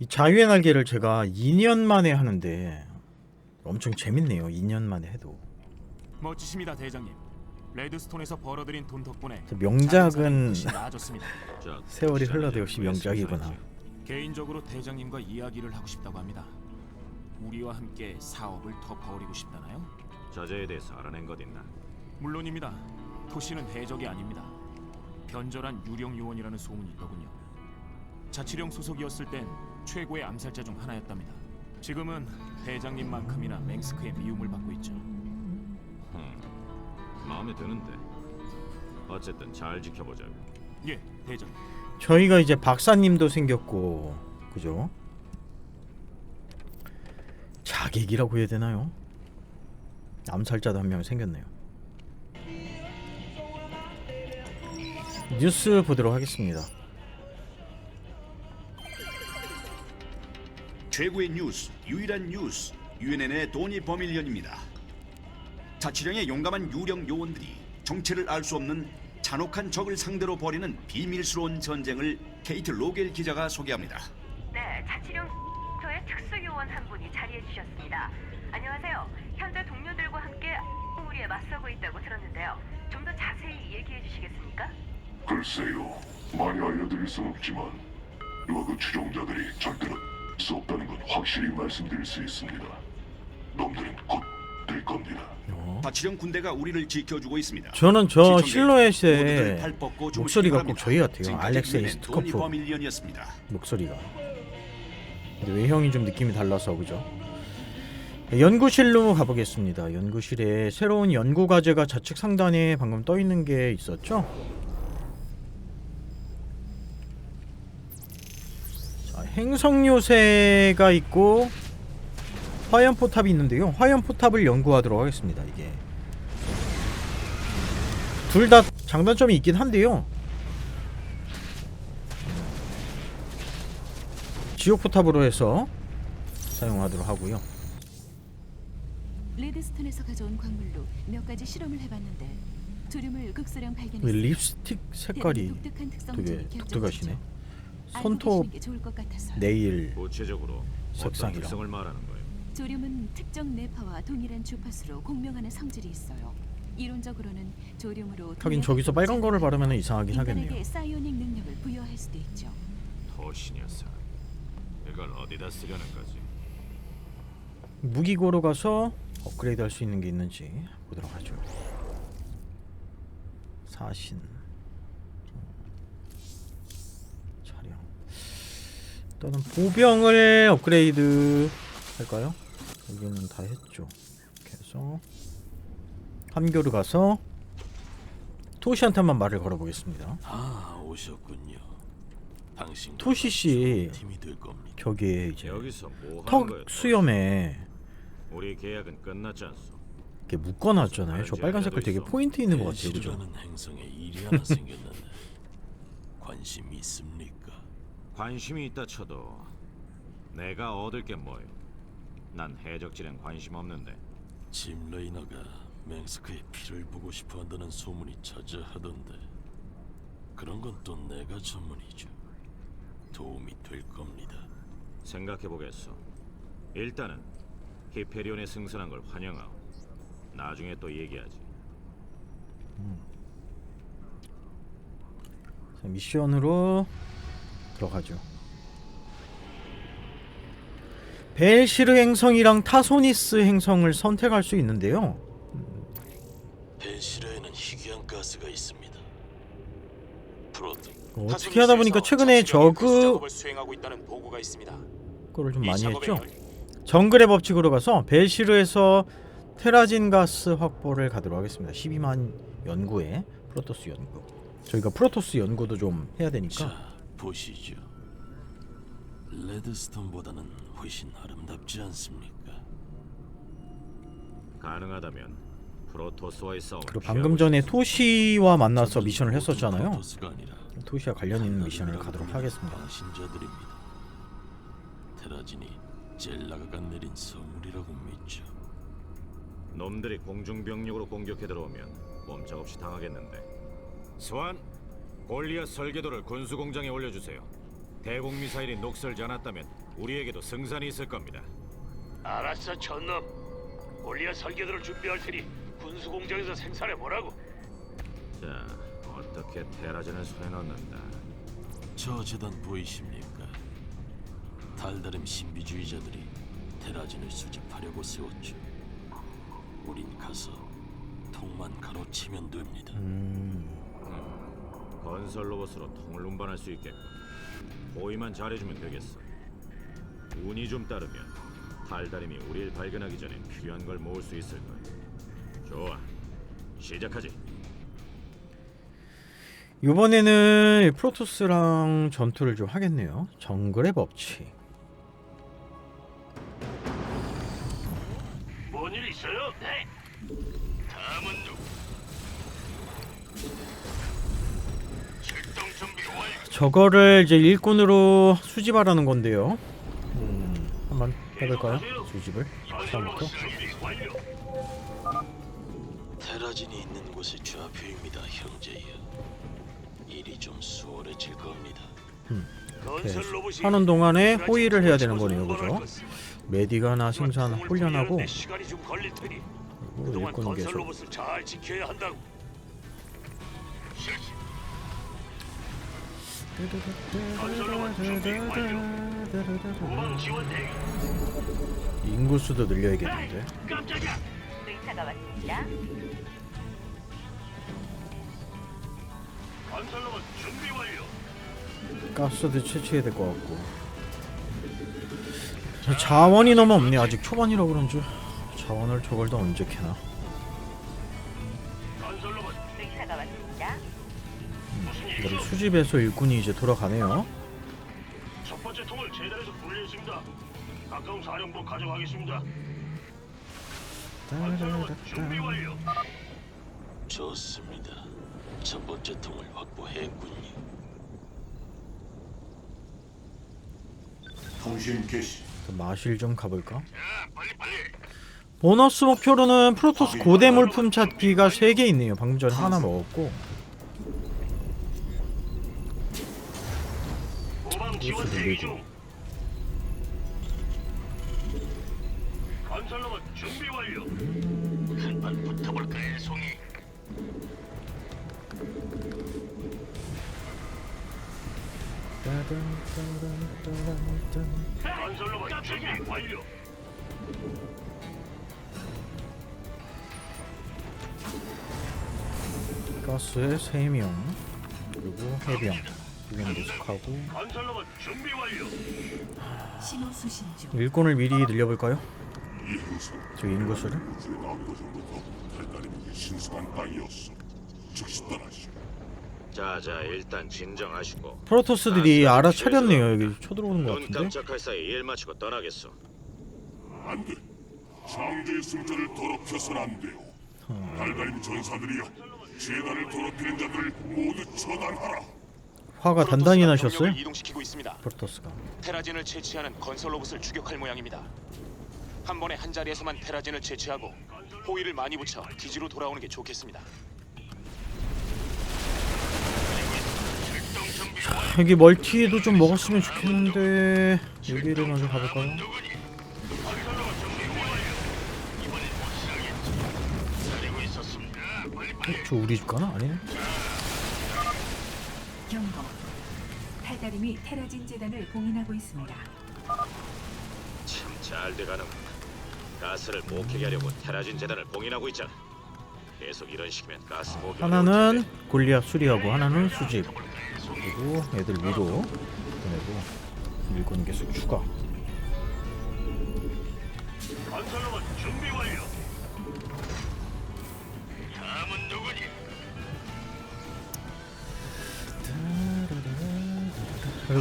이 자유의 날개를 제가 2년 만에 하는데 엄청 재밌네요. 2년 만에 해도. 멋지십니다, 대장님. 레드스톤에서 벌어들인 돈 덕분에 저 명작은 세월이 흘러도 역시 왜 명작이구나. 개인적으로 대장님과 이야기를 하고 싶다고 합니다. 우리와 함께 사업을 덮어오리고 싶다나요? 저자에 대해서 알아낸 것 있나? 물론입니다. 토시는 해적이 아닙니다. 변절한 유령 요원이라는 소문이 있더군요. 자치령 소속이었을 땐 최고의 암살자 중 하나였답니다. 지금은 대장님만큼이나 맹스크의 미움을 받고 있죠. 흠, 마음에 드는데. 어쨌든 잘 지켜보자고. 예, 대장님. 저희가 이제 박사님도 생겼고 그죠? 자객이라고 해야 되나요? 암살자도 한 명 생겼네요. 뉴스 보도록 하겠습니다. 최고의 뉴스, 유일한 뉴스, UNN의 도니 버밀리언입니다. 자치령의 용감한 유령 요원들이 정체를 알 수 없는 잔혹한 적을 상대로 벌이는 비밀스러운 전쟁을 케이트 로겔 기자가 소개합니다. 네, 자치령 저의 특수 요원 한 분이 자리해 주셨습니다. 안녕하세요. 현재 동료들과 함께 우리에 맞서고 있다고 들었는데요. 좀 더 자세히 얘기해 주시겠습니까? 글쎄요, 많이 알려드릴 순 없지만 이와 그 추종자들이 절대로 수 없다는 건 확실히 말씀드릴 수 있습니다. 놈들은 곧 될 겁니다. 어. 자치령 군대가 우리를 지켜주고 있습니다. 저는 저 시청자 모두들 실루엣의 팔 뻗고 주무시기 목소리가 꼭 바랍니다. 저희 같아요. 지금까지 알렉세이 스투커프 버밀리언이었습니다. 목소리가. 근데 외형이 좀 느낌이 달라서 그죠? 연구실로 가보겠습니다. 연구실에 새로운 연구 과제가 좌측 상단에 방금 떠 있는 게 있었죠? 행성 요새가 있고 화염 포탑이 있는데요. 화염 포탑을 연구하도록 하겠습니다. 이게 둘 다 장단점이 있긴 한데요. 지옥 포탑으로 해서 사용하도록 하고요. 레드스톤에서 가져온 광물로 몇 가지 실험을 해봤는데 조림을 극소량 이 발견했어요. 립스틱 색깔이 되게. 독특하시네. 손톱. 네일 구체적으로 어떤 색상이랑. 특성을 말하는 거예요? 조림은 특정 뇌파와 동일한 주파수로 공명하는 성질이 있어요. 이론적으로는 조림으로 하긴 저기서 빨간 거를 바르면 이상하긴 하겠네요. 사이오닉 능력을 부여할 수도 있죠. 토시 녀석. 이걸 어디다 쓰려는 거지? 무기고로 가서 업그레이드 할 수 있는 게 있는지 보도록 하죠. 사신 차량 일단은 보병을 업그레이드 할까요? 여기는 다 했죠. 해서 함교를 가서 토시한테 한번 말을 걸어보겠습니다. 아 오셨군요. 당신 토시 씨 팀이 될 겁니다. 저기에 이제 여기서 뭐 하는 턱 거예요? 수염에 우리 계약은 끝났지 않소? 이렇게 묶어놨잖아요. 저 빨간 색깔 되게 포인트 있는 것 같아요, 그죠? 대시라는 행성에 일이 하나 생겼는데 관심 있습니까? 관심이 있다 쳐도 내가 얻을 게 뭐요? 난 해적질엔 관심 없는데 짐 레이너가 맹스크의 피를 보고 싶어 한다는 소문이 자자하던데 그런 건 또 내가 전문이죠. 도움이 될 겁니다. 생각해 보겠소. 일단은 히페리온에 승선한 걸 환영하오. 나중에 또 얘기하지. 자, 미션으로 들어가죠. 벨시르 행성이랑 타소니스 행성을 선택할 수 있는데요. 벤시라에는 희귀한 가스가 있습니다. 프로토 어떻게 하다 보니까 최근에 저그 작업을 수행하고 있다는 보고가 있습니다. 거를 좀 이 많이 작업의 했죠. 열- 정글의 법칙으로 가서 벨시르에서 테라진 가스 확보를 가도록 하겠습니다. 12만 연구에 프로토스 연구. 저희가 프로토스 연구도 좀 해야 되니까. 자 보시죠. 레드스톤보다는 훨씬 아름답지 않습니까? 가능하다면 프로토스와의 싸움을 그리고 방금 전에. 토시와 만나서 미션을 했었잖아요. 프로토스가 아니라 토시와 관련 있는 미션을 가도록 하겠습니다. 방신자들입니다. 테라진이 젤라가가 내린 선물이라고 믿죠. 놈들이 공중병력으로 공격해 들어오면 꼼짝없이 당하겠는데. 스완, 골리앗 설계도를 군수 공장에 올려주세요. 대공 미사일이 녹슬지 않았다면 우리에게도 승산이 있을 겁니다. 알았어, 전놈. 골리앗 설계도를 준비할 테니 군수 공장에서 생산해 보라고. 자, 어떻게 테라진을 손에 넣는다. 저 재단 보이십니까? 달다림 신비주의자들이 테라진을 수집하려고 세웠죠. 우린 가서 통만 가로치면 됩니다. 음, 건설 로봇으로 통을 운반할 수 있게끔 호위만 잘해주면 되겠어. 운이 좀 따르면 달다림이 우리를 발견하기 전에 필요한 걸 모을 수 있을 거야. 좋아, 시작하지. 이번에는 프로토스랑 전투를 좀 하겠네요. 정글의 법칙. 저거를 이제 일꾼으로 수집하라는 건데요. 음, 한번 해볼까요? 수집을 처음부터. 테라진이 있는 곳이 좌표입니다, 형제여. 일이 좀 수월해질 겁니다. 로봇이 하는 동안에 호의를 해야 되는 거네요, 그죠? 메디가나 생산 훈련하고 분리하는데 시간이 좀 걸릴 테니 그리고 그동안 일꾼 건설 계속 로봇을 잘 지켜야 한다고. 실시. 인구수도 늘려야겠는데. 가스도 채취해야 될 것 같고. 저 자원이 너무 없네. 아직 초반이라 그런지 자원을 저걸 다 언제 캐나? 일이죠? 수집해서 일꾼이 이제 돌아가네요. 첫 번째 통을 재단에서 분리했습니다. 가까운 사령부 가져가겠습니다. 건설 로봇 준비 완료. 좋습니다. 첫 번째 통을 확보했군요. 통신 개시. 또 마실 좀 가볼까? 자, 빨리 빨리. 보너스 목표로는 프로토스 고대 물품 찾기가 3개 있네요. 방금 전에 하나 먹었고 지원 대기. 중. 건설 로봇 준비 완료. 한판 붙어볼까, 송이. 건설 로봇 준비 완료. 가스에 3명 그리고 해병 두명 계속하고 건설 로봇 준비 완료. 신호 수신 중. 일꾼을 미리 늘려볼까요? 저 인구수를 우주의 남고 전부터 달달임이 신성한 땅이었어. 즉시 떠나시. 자자, 일단 진정하시고 프로토스들이 알아차렸네요. 여기 쳐들어오는 것 눈 같은데 깜짝할 사이 일 마치고 떠나겠어. 안 돼. 창조의 승자를 더럽혀서는 안 돼요. 달달임 전사들이여. 재단을 더럽히는 자들을 모두 처단하라. 화가 단단히 나셨어요? 이동시키고 있습니다. 프로토스가 테라진을 채취하는 건설 로봇을 추격할 모양입니다. 한 번에 한 자리에서만 테라진을 채취하고 호위를 많이 붙여 기지로 돌아오는 게 좋겠습니다. 여기 멀티도 좀 먹었으면 좋겠는데 여기를 먼저 가볼까요? 어, 저 우리 집 가나? 아니네 경고. 달다림이 테라진 재단을 봉인하고 있습니다. 참 잘 돼가는. 가스를 목회게 하려고 테라진 재단을 봉인하고 있잖아. 계속 이런 식이면 가스 목이 하나는 골리앗 수리하고 하나는 수집 그리고 애들 위로 보내고 일꾼 계속 추가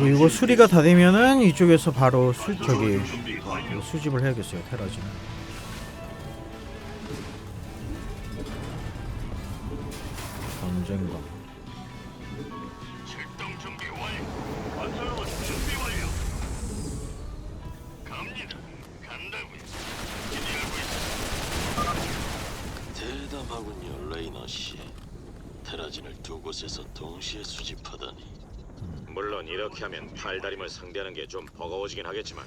이거 수리가 다 되면은 이쪽에서 바로 수 저기. 수집을 해야겠어요 테라진 언젠가. 대담하군요, 레이너 씨. 테라진을 두 곳에서 동시에 수집하다니. 물론 이렇게 하면 탈다림을 상대하는 게 좀 버거워지긴 하겠지만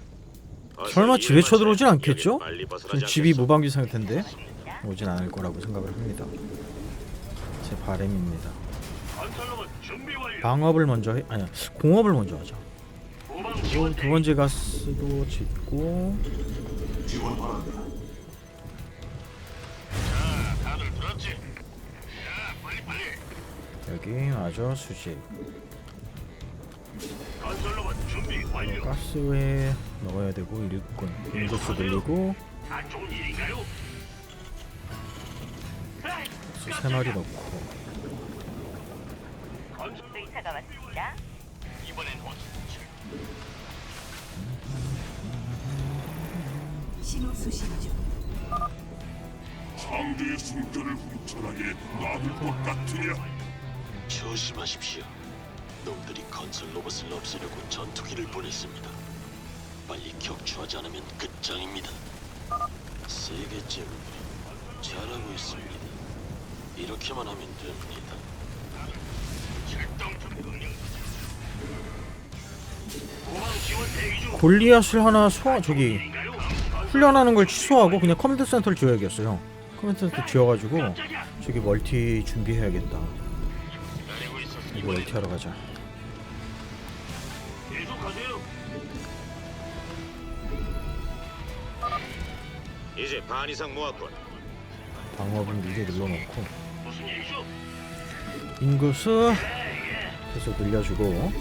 어서 설마 이 집에 일만 쳐들어오진 잘 않겠죠? 빨리 벗어나지 집이 않겠어? 무방비 상태인데 오진 않을 거라고 생각을 합니다. 제 바람입니다. 건설로봇 준비 완료. 방업을 먼저 해 아니야 공업을 먼저 하자. 후방 그리고 지원 두 번째 가스도 짓고 지원 바란다. 자, 다들 들었지? 자, 빨리 빨리. 여기 마저 수직 가스에 넣어야 되고 일꾼 인구수 늘리고 다 좋은 일인가요? 세 마리 넣고 건설 의사가 왔습니다. 이번엔 어디? 신호 수신 중. 상대의 숨결을 훔쳐나게 놔둘 것 같으냐? 조심하십시오. 놈들이 건설 로봇을 없애려고 전투기를 보냈습니다. 빨리 격추하지 않으면 끝장입니다. 세 개째 잘하고 있습니다. 이렇게만 하면 됩니다. 골리앗을 하나 소화 저기? 훈련하는 걸 취소하고 그냥 컴퓨터 센터를 지어야겠어요. 컴퓨터 센터 지어가지고. 저기 멀티 준비해야겠다. 멀티 하러 가자. 계속하세요. 이제 반 이상 모았군. 방어은 미리 늘려놓고 무슨 일이죠? 인구수 계속 늘려주고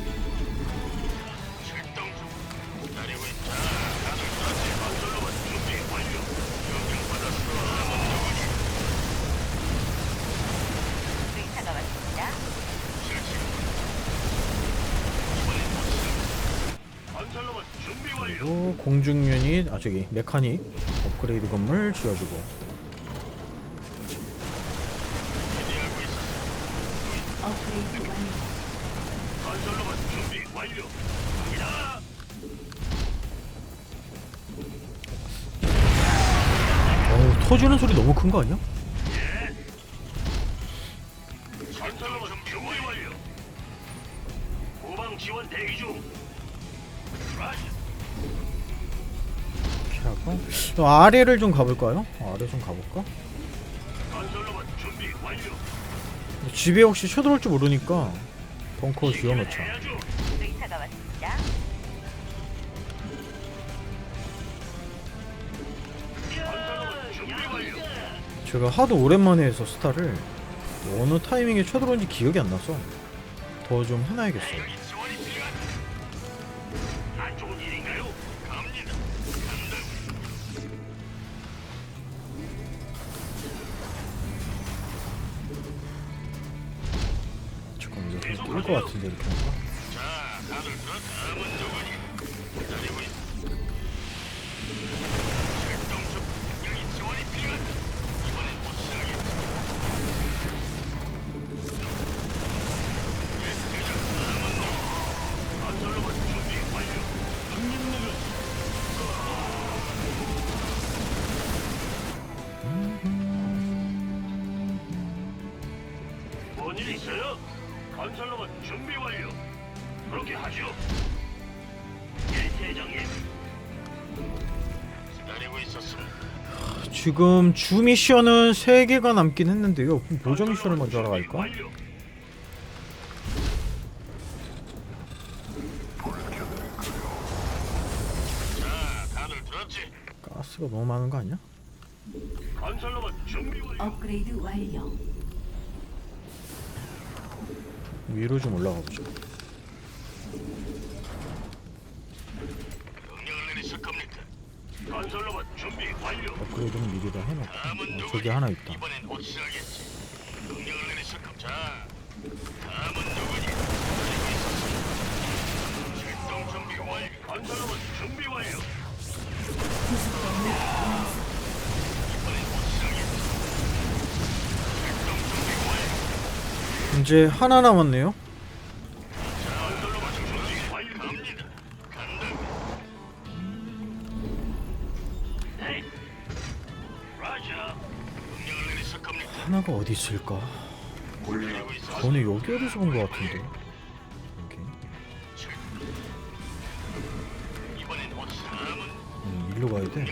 그리고 공중 유닛 아 저기 메카닉 업그레이드 건물 지어주고. 어우 터지는 소리 너무 큰 거 아니야? 또 아래를 좀 가볼까요? 아래 좀 가볼까? 집에 혹시 쳐들어올지 모르니까 벙커 지어놓자. 제가 하도 오랜만에 해서 스타를 어느 타이밍에 쳐들어온지 기억이 안 나서 더 좀 해놔야겠어요 준비 완료. 명령 내려. 뭔일 있어요? 건설로봇 준비 완료. 그렇게 하죠. 예, 대장님. 기다리고 있었습니다. 지금 주 미션은 3개가 남긴 했는데요 그럼 보조 미션을 먼저 하러 갈까? 완료. 자, 다들 들었지? 가스가 너무 많은 거 아니야? 건설로봇 준비 완료. 업그레이드 완료. 위로 좀 올라가 준비 완료. 업그레이드는 미리 다 해놓고. 어, 누구니? 저기 하나 있다. 이번엔 확 이제 하나 남았네요. 하나가 어디 있을까? 저는 여기 어디서 본 것 같은데. 음, 일로 가야 돼.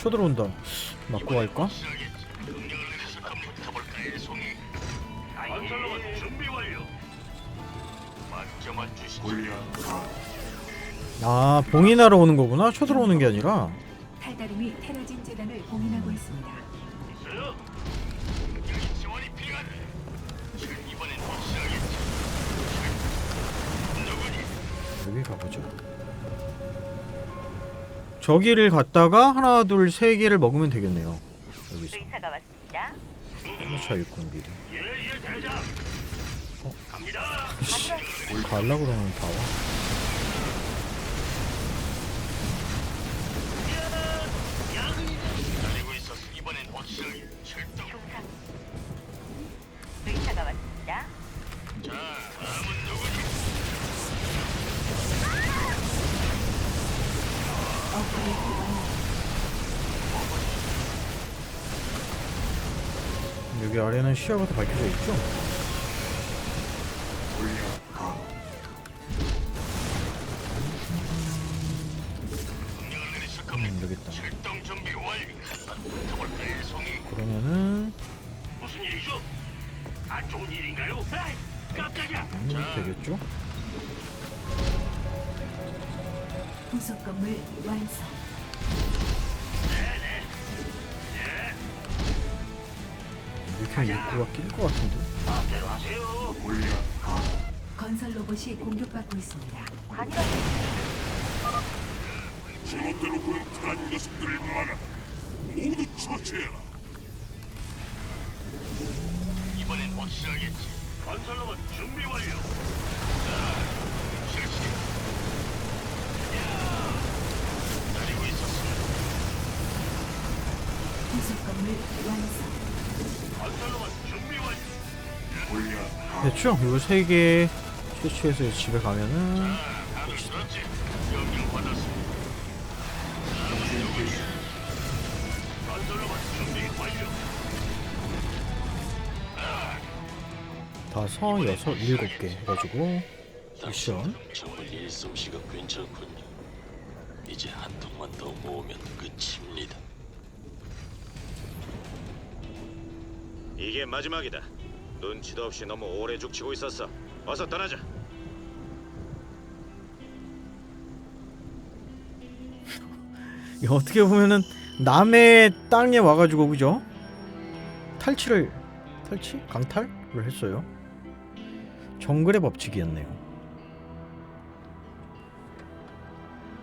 쳐들어온다. 맞고 갈까? 준비 완료. 주시죠. 아 봉인하러 오는 거구나. 쳐들어오는 게 아니라. 탈다림이 테라진 재단을 봉인하고 있습니다. 있어요? 여기 지원이 필요하네. 자, 이번엔 확실하겠지. 누구니? 여기 가보죠. 저기를 갔다가 하나 둘 세 개를 먹으면 되겠네요. 여기서 의사가 왔습니다. 차 일꾼 미리. 대장. 갑니다. 뭘 갈라 그러면 다 와. 여기 아래는 시야가 다 밝혀져 있죠? 음, 여기 있다. 출동 준비 완료. 한번 붙어볼까요, 송이? 그러면은 무슨 일이죠? 안 좋은 일인가요? 에이, 깜짝이야. 음, 되겠죠? 부속 건물 완성. 이렇게 입구가 낄것 같은데. 건설 로봇이 공격받고 있습니다. 제멋대로 군 테란 녀석들을 막아 모두 처치해라. 이번엔 확실하겠지. 건설 로봇 준비 완료. 자, 실시. 기다리고 있었습니다. 부속 건물 완성. 됐죠? 이거 세개 채취해서 집에 가면은. 다섯, 여섯, 일곱 개 해가지고 미션. 정말 일솜씨가 괜찮군요. 이제 한 통만 더 모으면 끝입니다. 이게 마지막이다. 눈치도 없이 너무 오래 죽치고 있었어. 어서 떠나자. 어떻게 보면은 남의 땅에 와가지고 그죠? 탈취를 탈취? 강탈을 했어요. 정글의 법칙이었네요.